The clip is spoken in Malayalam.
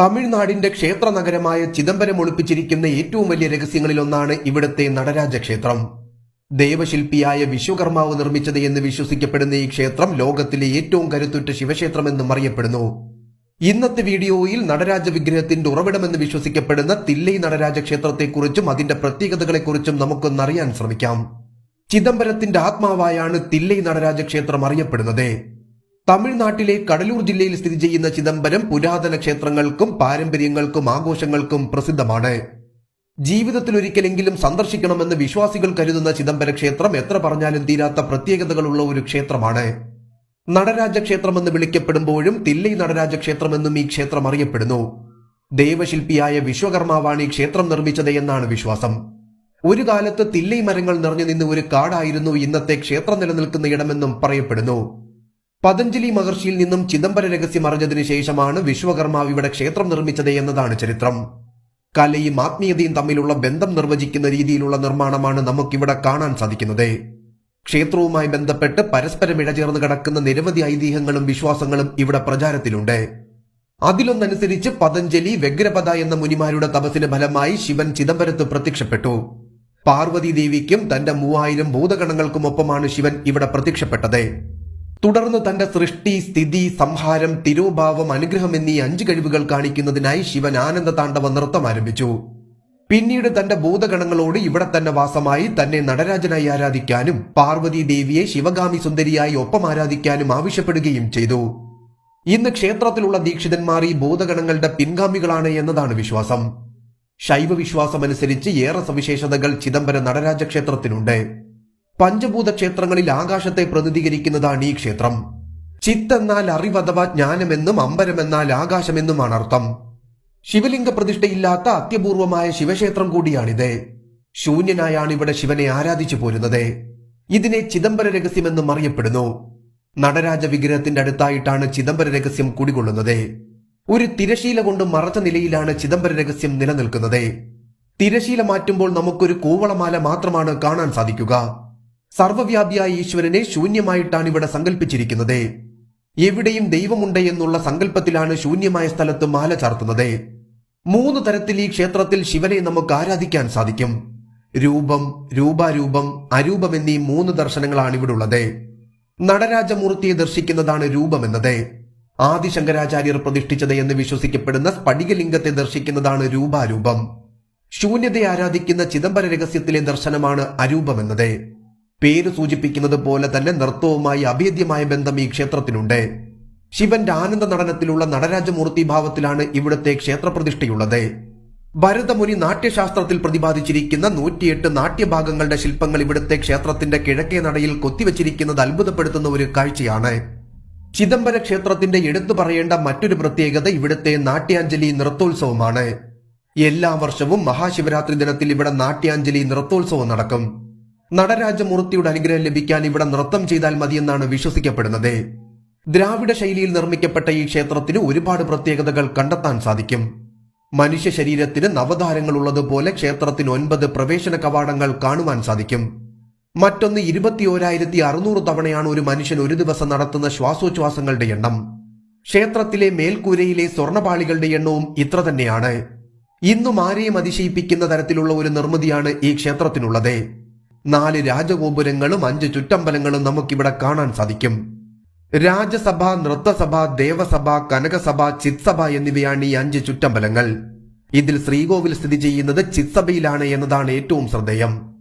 തമിഴ്നാടിന്റെ ക്ഷേത്ര നഗരമായ ചിദംബരം ഒളിപ്പിച്ചിരിക്കുന്ന ഏറ്റവും വലിയ രഹസ്യങ്ങളിലൊന്നാണ് ഇവിടുത്തെ നടരാജ ക്ഷേത്രം ദേവശില്പിയായ വിശ്വകർമാവ് നിർമ്മിച്ചത് എന്ന് വിശ്വസിക്കപ്പെടുന്ന ഈ ക്ഷേത്രം ലോകത്തിലെ ഏറ്റവും കരുത്തുറ്റ ശിവക്ഷേത്രമെന്നും അറിയപ്പെടുന്നു. ഇന്നത്തെ വീഡിയോയിൽ നടരാജ വിഗ്രഹത്തിന്റെ ഉറവിടമെന്ന് വിശ്വസിക്കപ്പെടുന്ന തില്ലൈ നടരാജ ക്ഷേത്രത്തെക്കുറിച്ചും അതിന്റെ പ്രത്യേകതകളെക്കുറിച്ചും നമുക്കൊന്നറിയാൻ ശ്രമിക്കാം. ചിദംബരത്തിന്റെ ആത്മാവായാണ് തില്ലൈ നടരാജ ക്ഷേത്രം അറിയപ്പെടുന്നത്. തമിഴ്നാട്ടിലെ കടലൂർ ജില്ലയിൽ സ്ഥിതി ചെയ്യുന്ന ചിദംബരം പുരാതന ക്ഷേത്രങ്ങൾക്കും പാരമ്പര്യങ്ങൾക്കും ആഘോഷങ്ങൾക്കും പ്രസിദ്ധമാണ്. ജീവിതത്തിൽ ഒരിക്കലെങ്കിലും സന്ദർശിക്കണമെന്ന് വിശ്വാസികൾ കരുതുന്ന ചിദംബര ക്ഷേത്രം എത്ര പറഞ്ഞാലും തീരാത്ത പ്രത്യേകതകളുള്ള ഒരു ക്ഷേത്രമാണ്. നടരാജ ക്ഷേത്രമെന്ന് വിളിക്കപ്പെടുമ്പോഴും തില്ലൈ നടരാജ ക്ഷേത്രമെന്നും ഈ ക്ഷേത്രം അറിയപ്പെടുന്നു. ദേവശില്പിയായ വിശ്വകർമാവാണ് ഈ ക്ഷേത്രം നിർമ്മിച്ചത് എന്നാണ് വിശ്വാസം. ഒരു കാലത്ത് തില്ലൈ മരങ്ങൾ നിറഞ്ഞു നിന്ന് ഒരു കാടായിരുന്നു ഇന്നത്തെ ക്ഷേത്രം നിലനിൽക്കുന്ന ഇടമെന്നും പറയപ്പെടുന്നു. പതഞ്ജലി മഹർഷിയിൽ നിന്നും ചിദംബര രഹസ്യം അറിഞ്ഞതിനു ശേഷമാണ് വിശ്വകർമാവ് ഇവിടെ ക്ഷേത്രം നിർമ്മിച്ചത് എന്നതാണ് ചരിത്രം. കലയും ആത്മീയതയും തമ്മിലുള്ള ബന്ധം നിർവചിക്കുന്ന രീതിയിലുള്ള നിർമ്മാണമാണ് നമുക്കിവിടെ കാണാൻ സാധിക്കുന്നത്. ക്ഷേത്രവുമായി ബന്ധപ്പെട്ട് പരസ്പരം ഇഴചേർന്ന് കിടക്കുന്ന നിരവധി ഐതിഹ്യങ്ങളും വിശ്വാസങ്ങളും ഇവിടെ പ്രചാരത്തിലുണ്ട്. അതിലൊന്നനുസരിച്ച് പതഞ്ജലി വ്യഗ്രപദ എന്ന മുനിമാരുടെ തപസ്സിന് ഫലമായി ശിവൻ ചിദംബരത്ത് പ്രത്യക്ഷപ്പെട്ടു. പാർവതി ദേവിക്കും തന്റെ മൂവായിരം ഭൂതഗണങ്ങൾക്കുമൊപ്പമാണ് ശിവൻ ഇവിടെ പ്രത്യക്ഷപ്പെട്ടത്. തുടർന്ന് തന്റെ സൃഷ്ടി സ്ഥിതി സംഹാരം തിരോഭാവം അനുഗ്രഹം എന്നീ അഞ്ച് കഴിവുകൾ കാണിക്കുന്നതിനായി ശിവൻ ആനന്ദ താണ്ഡവ നൃത്തം ആരംഭിച്ചു. പിന്നീട് തന്റെ ഭൂതഗണങ്ങളോട് ഇവിടെ തന്നെ വാസമായി തന്നെ നടരാജനായി ആരാധിക്കാനും പാർവതി ദേവിയെ ശിവഗാമി സുന്ദരിയായി ഒപ്പം ആരാധിക്കാനും ആവശ്യപ്പെടുകയും ചെയ്തു. ഇന്ന് ക്ഷേത്രത്തിലുള്ള ദീക്ഷിതന്മാർ ഈ ഭൂതഗണങ്ങളുടെ പിൻഗാമികളാണ് എന്നതാണ് വിശ്വാസം. ശൈവ വിശ്വാസമനുസരിച്ച് ഏറെ സവിശേഷതകൾ ചിദംബര നടരാജ ക്ഷേത്രത്തിനുണ്ട് പഞ്ചഭൂത ക്ഷേത്രങ്ങളിൽ ആകാശത്തെ പ്രതിനിധീകരിക്കുന്നതാണ് ഈ ക്ഷേത്രം. ചിത്ത് എന്നാൽ അറിവ് അഥവാ ജ്ഞാനമെന്നും അമ്പരം എന്നാൽ ആകാശമെന്നുമാണ് അർത്ഥം. ശിവലിംഗ പ്രതിഷ്ഠയില്ലാത്ത അത്യപൂർവമായ ശിവക്ഷേത്രം കൂടിയാണിത്. ശൂന്യനായാണ് ഇവിടെ ശിവനെ ആരാധിച്ചു പോരുന്നത്. ഇതിനെ ചിദംബര രഹസ്യമെന്നും അറിയപ്പെടുന്നു. നടരാജ വിഗ്രഹത്തിന്റെ അടുത്തായിട്ടാണ് ചിദംബര രഹസ്യം കുടികൊള്ളുന്നത്. ഒരു തിരശീല കൊണ്ട് മറച്ച നിലയിലാണ് ചിദംബര രഹസ്യം നിലനിൽക്കുന്നത്. തിരശീല മാറ്റുമ്പോൾ നമുക്കൊരു കൂവളമാല മാത്രമാണ് കാണാൻ സാധിക്കുക. സർവവ്യാപിയായ ഈശ്വരനെ ശൂന്യമായിട്ടാണ് ഇവിടെ സങ്കല്പിച്ചിരിക്കുന്നത് എവിടെയും ദൈവമുണ്ട് എന്നുള്ള സങ്കല്പത്തിലാണ് ശൂന്യമായ സ്ഥലത്ത് മാല ചാർത്തുന്നത്. മൂന്ന് തരത്തിൽ ഈ ക്ഷേത്രത്തിൽ ശിവനെ നമുക്ക് ആരാധിക്കാൻ സാധിക്കും. രൂപം രൂപാരൂപം അരൂപം എന്നീ മൂന്ന് ദർശനങ്ങളാണ് ഇവിടെ ഉള്ളത്. നടരാജമൂർത്തിയെ ദർശിക്കുന്നതാണ് രൂപമെന്നത് ആദിശങ്കരാചാര്യർ പ്രതിഷ്ഠിച്ചത് എന്ന് വിശ്വസിക്കപ്പെടുന്ന സ്ഫടികലിംഗത്തെ ദർശിക്കുന്നതാണ് രൂപാരൂപം. ശൂന്യതയെ ആരാധിക്കുന്ന ചിദംബര രഹസ്യത്തിലെ ദർശനമാണ് അരൂപം എന്നത്. പേര് സൂചിപ്പിക്കുന്നത് പോലെ തന്നെ നൃത്തവുമായി അഭേദ്യമായ ബന്ധം ഈ ക്ഷേത്രത്തിനുണ്ട്. ശിവന്റെ ആനന്ദ നടനത്തിലുള്ള നടരാജമൂർത്തി ഭാവത്തിലാണ് ഇവിടുത്തെ ക്ഷേത്രപ്രതിഷ്ഠയുള്ളത്. ഭരതമുനി നാട്യശാസ്ത്രത്തിൽ പ്രതിപാദിച്ചിരിക്കുന്ന നൂറ്റിയെട്ട് നാട്യഭാഗങ്ങളുടെ ശില്പങ്ങൾ ഇവിടുത്തെ ക്ഷേത്രത്തിന്റെ കിഴക്കേ നടയിൽ കൊത്തിവച്ചിരിക്കുന്നത് അത്ഭുതപ്പെടുത്തുന്ന ഒരു കാഴ്ചയാണ്. ചിദംബര ക്ഷേത്രത്തിന്റെ എടുത്തു പറയേണ്ട മറ്റൊരു പ്രത്യേകത ഇവിടുത്തെ നാട്യാഞ്ജലി നൃത്തോത്സവമാണ്. എല്ലാ വർഷവും മഹാശിവരാത്രി ദിനത്തിൽ ഇവിടെ നാട്യാഞ്ജലി നൃത്തോത്സവം നടക്കും. നടരാജമൂർത്തിയുടെ അനുഗ്രഹം ലഭിക്കാൻ ഇവിടെ നൃത്തം ചെയ്താൽ മതിയെന്നാണ് വിശ്വസിക്കപ്പെടുന്നത്. ദ്രാവിഡ ശൈലിയിൽ നിർമ്മിക്കപ്പെട്ട ഈ ക്ഷേത്രത്തിന് ഒരുപാട് പ്രത്യേകതകൾ കണ്ടെത്താൻ സാധിക്കും. മനുഷ്യ ശരീരത്തിന് നവതാരങ്ങൾ ഉള്ളതുപോലെ ക്ഷേത്രത്തിന് ഒൻപത് പ്രവേശന കവാടങ്ങൾ കാണുവാൻ സാധിക്കും. മറ്റൊന്ന് ഇരുപത്തിയോരായിരത്തി അറുന്നൂറ് തവണയാണ് ഒരു മനുഷ്യൻ ഒരു ദിവസം നടത്തുന്ന ശ്വാസോച്ഛ്വാസങ്ങളുടെ എണ്ണം. ക്ഷേത്രത്തിലെ മേൽക്കൂരയിലെ സ്വർണപാളികളുടെ എണ്ണവും ഇത്ര തന്നെയാണ്. ഇന്നും ആരെയും അതിശയിപ്പിക്കുന്ന തരത്തിലുള്ള ഒരു നിർമ്മിതിയാണ് ഈ ക്ഷേത്രത്തിനുള്ളത്. നാല് രാജഗോപുരങ്ങളും അഞ്ച് ചുറ്റമ്പലങ്ങളും നമുക്കിവിടെ കാണാൻ സാധിക്കും. രാജസഭ നൃത്തസഭ ദേവസഭ കനകസഭ ചിത്സഭ എന്നിവയാണ് ഈ അഞ്ച് ചുറ്റമ്പലങ്ങൾ. ഇതിൽ ശ്രീകോവിൽ സ്ഥിതി ചെയ്യുന്നത് ചിത്സഭയിലാണ് എന്നതാണ് ഏറ്റവും ശ്രദ്ധേയം.